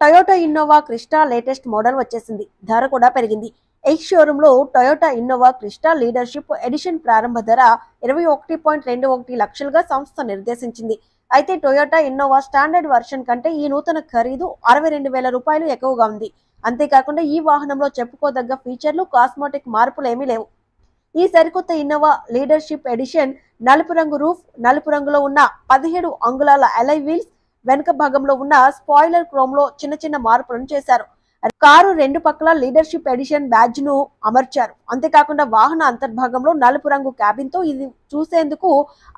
Toyota Innova Crysta latest model వచ్చేసింది. ధర కూడా పెరిగింది. Ex షోరూమ్లో Toyota Innova Crysta leadership edition ప్రారంభ ధర ఇరవై ఒకటి పాయింట్ రెండు ఒకటి లక్షలుగా సంస్థ నిర్దేశించింది. అయితే టొయోటా ఇన్నోవా స్టాండర్డ్ వర్షన్ కంటే ఈ నూతన ఖరీదు అరవై రెండు వేల రూపాయలు ఎక్కువగా ఉంది. అంతేకాకుండా ఈ వాహనంలో చెప్పుకోదగ్గ ఫీచర్లు కాస్మోటిక్ మార్పులు ఏమీ లేవు. ఈ సరికొత్త ఇన్నోవా లీడర్షిప్ ఎడిషన్ నలుపు రంగు రూఫ్ నలుపు రంగులో ఉన్న పదిహేడు అంగుళాల అలై వీల్స్ వెనుక భాగంలో ఉన్న స్పాయిలర్ క్రోమ్లో చిన్న చిన్న మార్పులను చేశారు. కారు రెండు పక్కల లీడర్షిప్ ఎడిషన్ బ్యాడ్జ్ను అమర్చారు. అంతేకాకుండా వాహన అంతర్భాగంలో నలుపు రంగు క్యాబిన్తో ఇది చూసేందుకు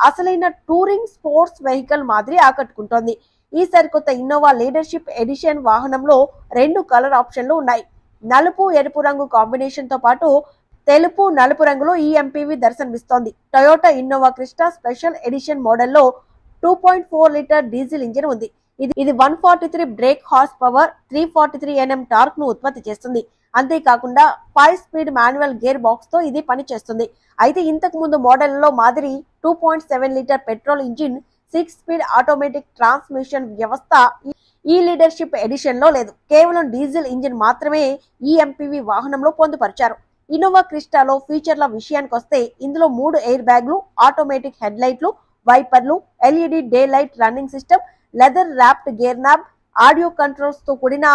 అసలైన టూరింగ్ స్పోర్ట్స్ వెహికల్ మాదిరి ఆకట్టుకుంటోంది. ఈ సరికొత్త ఇన్నోవా లీడర్షిప్ ఎడిషన్ వాహనంలో రెండు కలర్ ఆప్షన్లు ఉన్నాయి. నలుపు ఎరుపు రంగు కాంబినేషన్తో పాటు తెలుపు నలుపు రంగులో ఈ MPV దర్శనమిస్తోంది. Toyota Innova Crysta special edition మోడల్లో two point four litre diesel engine ఉంది. ఇది ఇది one forty three brake horse power three forty three NM టార్క్ను ఉత్పత్తి చేస్తుంది. అంతేకాకుండా ఫైవ్ స్పీడ్ మాన్యువల్ గేర్ బాక్స్తో ఇది పనిచేస్తుంది. అయితే ఇంతకు ముందు మోడళ్ళలో మాదిరి two point seven litre petrol engine six speed automatic transmission వ్యవస్థ ఈ- ఈ లీడర్షిప్ ఎడిషన్లో లేదు. కేవలం డీజిల్ ఇంజిన్ మాత్రమే ఈ ఎంపీవీ వాహనంలో పొందుపరిచారు. ఇన్నోవా క్రిస్టాలో ఫీచర్ల విషయానికి వస్తే ఇందులో మూడు ఎయిర్ బ్యాగ్లు ఆటోమేటిక్ హెడ్ లైట్లు వైపర్లు LED day light running system leather wrapped gear knob audio కంట్రోల్స్తో కూడిన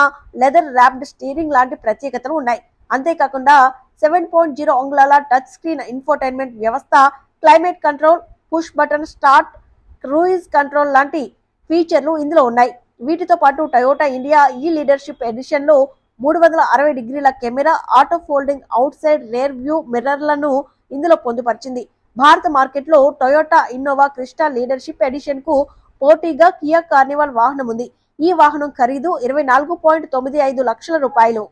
లెదర్ ర్యాప్డ్ స్టీరింగ్ లాంటి ప్రత్యేకతలు ఉన్నాయి. అంతేకాకుండా సెవెన్ పాయింట్ జీరో అంగుళాల టచ్ స్క్రీన్ ఇన్ఫోటైన్మెంట్ వ్యవస్థ climate control push button start cruise control లాంటి ఫీచర్లు ఇందులో ఉన్నాయి. వీటితో పాటు టయోటా ఇండియా ఈ లీడర్షిప్ ఎడిషన్లో మూడు వందల అరవై డిగ్రీల camera auto folding outside rear view మిర్రర్లను ఇందులో పొందుపరిచింది. భారత మార్కెట్లో టొయోటా ఇన్నోవా క్రిస్టా లీడర్షిప్ ఎడిషన్కు పోటీగా కియా కార్నివాల్ వాహనం ఉంది ఈ వాహనం ఖరీదు ఇరవై నాలుగు పాయింట్ తొమ్మిది ఐదు లక్షల రూపాయలు.